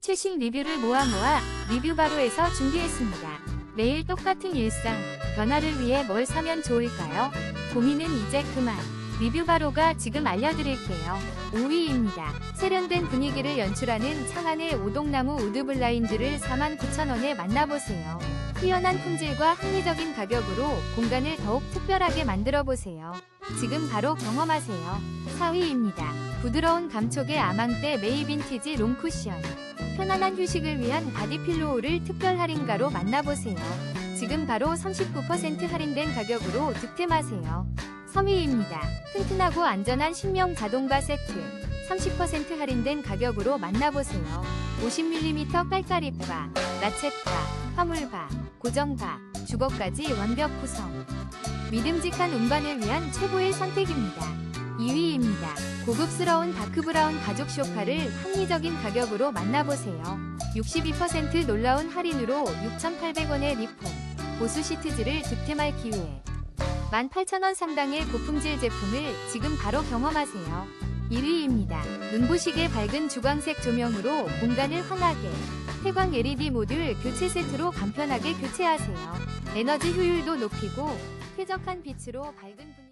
최신 리뷰를 모아 모아 리뷰 바로에서 준비했습니다. 매일 똑같은 일상, 변화를 위해 뭘 사면 좋을까요? 고민은 이제 그만. 리뷰 바로가 지금 알려드릴게요. 5위입니다. 세련된 분위기를 연출하는 창안의 오동나무 우드 블라인드를 49,000원에 만나보세요. 뛰어난 품질과 합리적인 가격으로 공간을 더욱 특별하게 만들어 보세요. 지금 바로 경험하세요. 4위입니다. 부드러운 감촉의 아망떼 메이 빈티지 롱쿠션. 편안한 휴식을 위한 바디필로우를 특별 할인가로 만나보세요. 지금 바로 39% 할인된 가격으로 득템하세요. 3위입니다. 튼튼하고 안전한 신명 자동바 세트. 30% 할인된 가격으로 만나보세요. 50mm 깔깔이바, 라쳇바, 화물바, 고정바, 주걱까지 완벽 구성. 믿음직한 운반을 위한 최고의 선택입니다. 2위입니다. 고급스러운 다크브라운 가죽 쇼파를 합리적인 가격으로 만나보세요. 62% 놀라운 할인으로 6,800원의 리폼, 보수 시트지를 득템할 기회. 18,000원 상당의 고품질 제품을 지금 바로 경험하세요. 1위입니다. 눈부시게 밝은 주광색 조명으로 공간을 환하게. 태광 LED 모듈 교체 세트로 간편하게 교체하세요. 에너지 효율도 높이고 쾌적한 빛으로 밝은 분위기